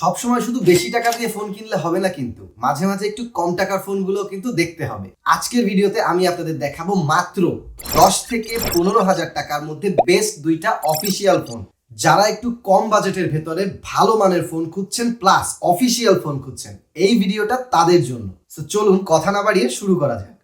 সবসময় শুধু বেশি টাকা দিয়ে ফোন কিনলে হবে না কিন্তু। মাঝে মাঝে একটু কম টাকার ফোনগুলো কিন্তু দেখতে হবে। আজকের ভিডিওতে আমি আপনাদের দেখাবো মাত্র দশ থেকে পনেরো হাজার টাকার মধ্যে বেস্ট দুইটা অফিসিয়াল ফোন যারা একটু কম বাজেটের ভেতরে ভালো মানের ফোন খুঁজছেন প্লাস অফিসিয়াল ফোন খুঁজছেন, এই ভিডিওটা তাদের জন্য। তো চলুন কথা না বাড়িয়ে শুরু করা যাক।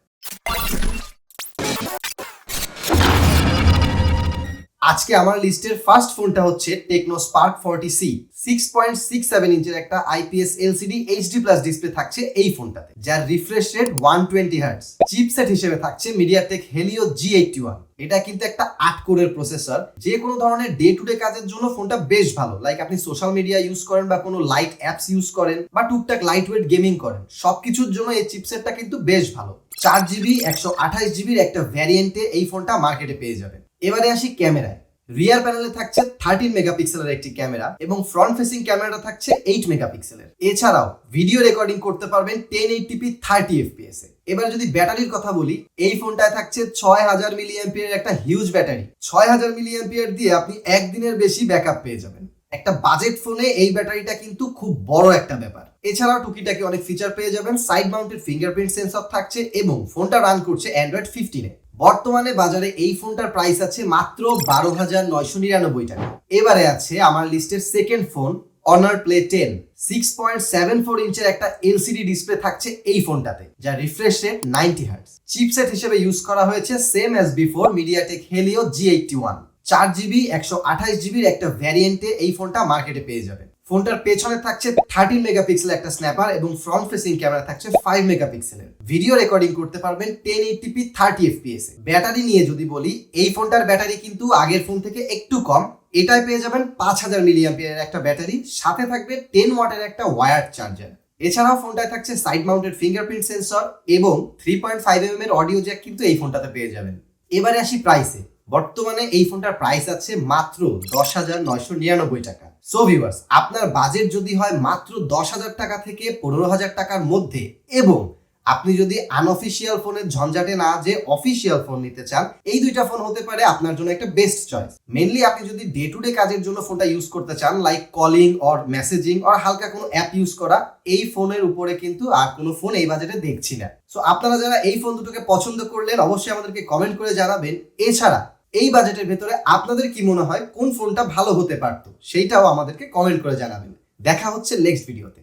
আজকে আমার লিস্টের ফার্স্ট ফোনটা হচ্ছে Tecno Spark forty C six point six seven ইঞ্চের একটা IPS LCD HD plus display থাকছে এই ফোনটাতে, যার refresh rate one twenty hertz chipset হিসেবে থাকছে MediaTek Helio G eighty one এটা কিন্তু একটা আট কোরের প্রসেসর যে কোনো ধরনের ডে টু ডে কাজের জন্য ফোনটা বেশ ভালো। লাইক আপনি সোশ্যাল মিডিয়া ইউজ করেন বা কোনো লাইট অ্যাপস ইউজ করেন বা টুকটাক লাইট ওয়েট গেমিং করেন, সবকিছুর জন্য এই চিপসেটটা কিন্তু বেশ ভালো। চার জিবি একশো আঠাশ জিবির একটা ভ্যারিয়েন্টে এই ফোনটা মার্কেটে পেয়ে যাবেন। এবারে আসি ক্যামেরায়। রিয়ার প্যানেলে থাকছে থার্টিন মেগাপিক্সেলের একটি ক্যামেরা এবং ফ্রন্ট ফেসিং ক্যামেরাটা থাকছে এইট মেগাপিক্সেলের এছাড়াও ভিডিও রেকর্ডিং করতে পারবেন ten eighty p thirty FPS এ। এবার যদি ব্যাটারির কথা বলি, এই ফোনটায় থাকছে ছয় হাজার মিলি এর একটা হিউজ ব্যাটারি। ছয় হাজার মিলি এম্পিয়ার দিয়ে আপনি একদিনের বেশি ব্যাকআপ পেয়ে যাবেন। একটা বাজেট ফোনে এই ব্যাটারিটা কিন্তু খুব বড় একটা ব্যাপার। এছাড়াও টুকিটাকে অনেক ফিচার পেয়ে যাবেন সাইড মাউন্টেড ফিঙ্গারপ্রিন্ট সেন্সর থাকছে এবং ফোনটা রান করছে অ্যান্ড্রয়েড ফিফটিনে বর্তমানে বাজারে এই ফোনটার প্রাইস আছে মাত্র বারো হাজার নয়শো নিরানব্বই টাকা। এবারে আছে আমার লিস্টের second phone Honor play ten six point seven four ইঞ্চের একটা এলসিডি ডিসপ্লে থাকছে এই ফোনটাতে, যা refresh rate ninety hertz chipset হিসেবে ইউজ করা হয়েছে same as before MediaTek Helio G eighty one চার জিবি একশো আঠাশ জিবির একটা ভ্যারিয়েন্টে এই ফোনটা মার্কেটে পেয়ে যাবেন। ফোনটার পেছনে থাকছে থার্টিন মেগাপিক্সেল একটা স্ন্যাপার এবং ফ্রন্ট ফেসিং ক্যামেরা থাকছে ফাইভ মেগাপিক্সেলের। ভিডিও রেকর্ডিং করতে পারবেন ten eighty p thirty FPS battery নিয়ে যদি বলি, এই ফোনটার ব্যাটারি কিন্তু আগের ফোন থেকে একটু কম। এটায় পেয়ে যাবেন পাঁচ হাজার মিলিয়াম্পিয়ারের একটা ব্যাটারি। সাথে থাকবে টেন ওয়াটের একটা ওয়ার্ড চার্জার। এছাড়াও ফোনটায় থাকছে সাইড মাউন্টেড ফিঙ্গারপ্রিন্ট সেন্সর এবং থ্রি পয়েন্ট ফাইভ এম এর অডিও জ্যাক কিন্তু এই ফোনটাতে পেয়ে যাবেন। এবারে আসি প্রাইসে বর্তমানে এই ফোনটার প্রাইস আছে মাত্র দশ হাজার নয়শো নিরানব্বই টাকা। সো ভিউয়ার্স আপনার বাজেট যদি হয় মাত্র দশ হাজার টাকা থেকে পনেরো হাজার টাকার মধ্যে এবং আপনি যদি আনঅফিসিয়াল ফোনের ঝঞ্ঝাটে না যে অফিসিয়াল ফোন নিতে চান, এই দুইটা ফোন হতে পারে আপনার জন্য একটা বেস্ট চয়েস মেনলি আপনি যদি ডে টু ডে কাজের জন্য ফোনটা ইউজ করতে চান like calling or messaging or হালকা কোনো অ্যাপ ইউজ করা, এই ফোনের উপরে কিন্তু আর কোনো ফোন এই বাজেটে দেখছি না। সো আপনারা যারা এই ফোন দুটোকে পছন্দ করলেন, অবশ্যই আমাদেরকে কমেন্ট করে জানাবেন। এছাড়া এই বাজেটের ভেতরে আপনাদের কি মনে হয় কোন ফোনটা ভালো হতে পারতো? সেইটাও আমাদেরকে কমেন্ট করে জানাবেন। দেখা হচ্ছে নেক্সট ভিডিওতে